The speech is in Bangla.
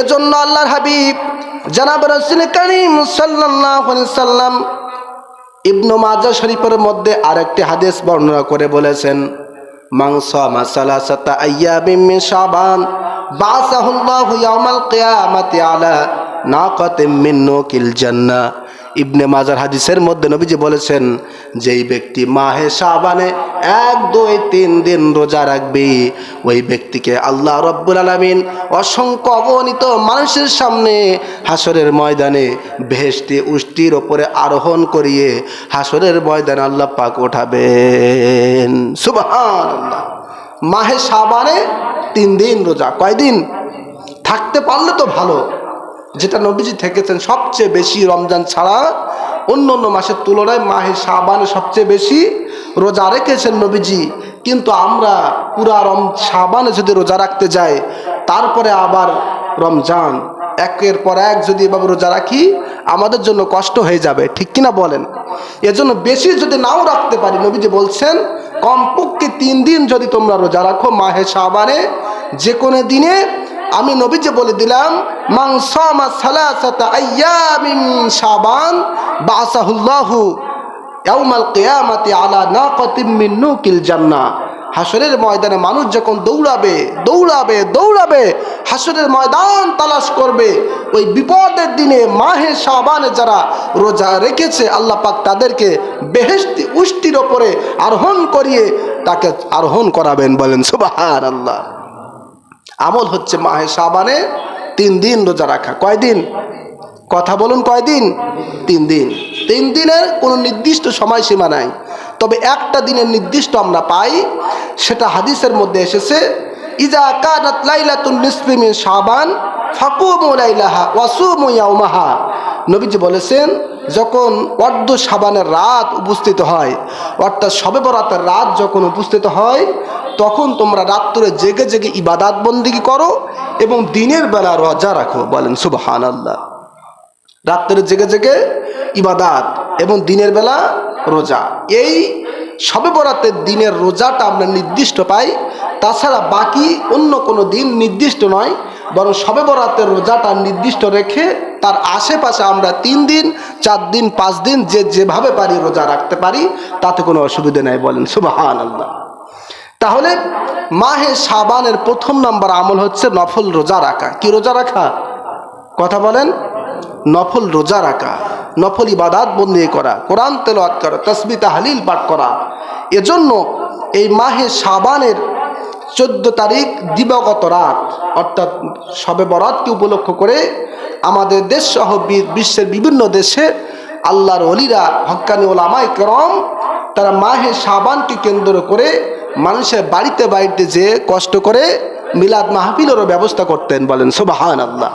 এজন্য আল্লাহর হাবিব জানাব রসুল করিম সাল্লাম ইবনু মাজা শরীফের মধ্যে আরেকটি হাদিস বর্ণনা করে বলেছেন মাংস মাসালা সাতা আইয়া বিম্মি সাবান বাসাহুল্লাহু ইয়াউমাল কিয়ামাতি আলা নাকাতিম মিন নুকিল জান্নাহ। ইবনে মাজার হাদিসের মধ্যে নবীজি বলেছেন, যেই ব্যক্তি মাহে শাবানে এক, দুই, তিন দিন রোজা রাখবে, ওই ব্যক্তিকে আল্লাহ রব্বুল আলমিন অসংখ্য অগণিত মানুষের সামনে হাসরের ময়দানে ভেস্টি উষ্টির ওপরে আরোহণ করিয়ে হাসরের ময়দানে আল্লাহ পাক ওঠাবেন। সুবহান মাহে শাবানে তিন দিন রোজা, কয়দিন? থাকতে পারলে তো ভালো। যেটা নবীজি থেকেছেন সবচেয়ে বেশি রমজান ছাড়া, অন্য অন্য মাসের তুলনায় মাহে শাবানে সবচেয়ে বেশি, রোজা রেখেছেন নবীজি। কিন্তু আমরা পুরা রম সাবানে যদি রোজা রাখতে যাই, তারপরে আবার রমজান। একের পর এক যদি এভাবে রোজা রাখি, আমাদের জন্য কষ্ট হয়ে যাবে। ঠিক কিনা বলেন? এজন্য বেশি যদি নাও রাখতে পারি, নবীজি বলছেন, কমপক্ষে তিন দিন যদি তোমরা রোজা রাখো মাহে সাবানে যে কোনো দিনে আমি নবীজি বলে দিলাম মাংসমা সালাসাতা আইয়ামিন শাবান, বাসাহুল্লাহু ইয়াউমাল কিয়ামাতি আলা নাকাতিম মিন নুকিল জান্নাহ। হাসরের ময়দানে মানুষ যখন দৌড়াবে দৌড়াবে দৌড়াবে হাসরের ময়দান তালাশ করবে, ওই বিপদের দিনে মাহে শাবানে যারা রোজা রেখেছে, আল্লাহ পাক তাদেরকে বেহেস্তি উষ্টির ওপরে আরোহণ করিয়ে তাকে আরোহণ করাবেন বলেন সুবাহান আল্লাহ আমল হচ্ছে মাহে সাবানে তিন দিন রোজা রাখা। কয়দিন কথা বলুন কয়দিন তিন দিন। তিন দিনের কোনো নির্দিষ্ট সময়সীমা নাই। তবে একটা দিনের নির্দিষ্ট আমরা পাই, সেটা হাদিসের মধ্যে এসেছে, ইজা কানাত লাইলাতুন নিসফি মিন শাবান, ফাকুমু লাইলাহা ওয়াসুমু ইয়াউমাহা। নবীজি বলেছেন, যখন অর্ধ সাবানের রাত উপস্থিত হয়, অর্থাৎ সবে বরাতের রাত যখন উপস্থিত হয়, তখন তোমরা রাত্রে জেগে জেগে ইবাদাত বন্দিগি করো এবং দিনের বেলা রোজা রাখো, বলেন সুবহান আল্লাহ রাত্রে জেগে জেগে ইবাদাত এবং দিনের বেলা রোজা। এই সবে বরাতের দিনের রোজাটা আমরা নির্দিষ্ট পাই, তাছাড়া বাকি অন্য কোনো দিন নির্দিষ্ট নয়, বরং সবে বরাতের রোজাটা নির্দিষ্ট রেখে তার আশেপাশে আমরা তিন দিন, চার দিন, পাঁচ দিন যে যেভাবে পারি রোজা রাখতে পারি, তাতে কোনো অসুবিধে নাই বলেন সুবাহান আল্লাহ তাহলে মাহে সাবানের প্রথম নাম্বার আমল হচ্ছে নফল রোজা রাখা। কি রোজা রাখা? কথা বলেন, নফল রোজা রাখা, নফল ইবাদাত বন্দি করা, কোরআন তেলাওয়াত করা তসবি তাহলিল পাঠ করা। এজন্য এই মাহে সাবানের চোদ্দ তারিখ দিবগত রাত, অর্থাৎ সবে বরাতকে উপলক্ষ করে আমাদের দেশ সহ বিশ্বের বিভিন্ন দেশে আল্লাহর অলিরা হক্কানি ওলামাই করম, তারা মাহে সাবানকে কেন্দ্র করে মানুষের বাড়িতে বাড়িতে যে কষ্ট করে মিলাদ মাহফিলেরও ব্যবস্থা করতেন বলেন সোবাহান আল্লাহ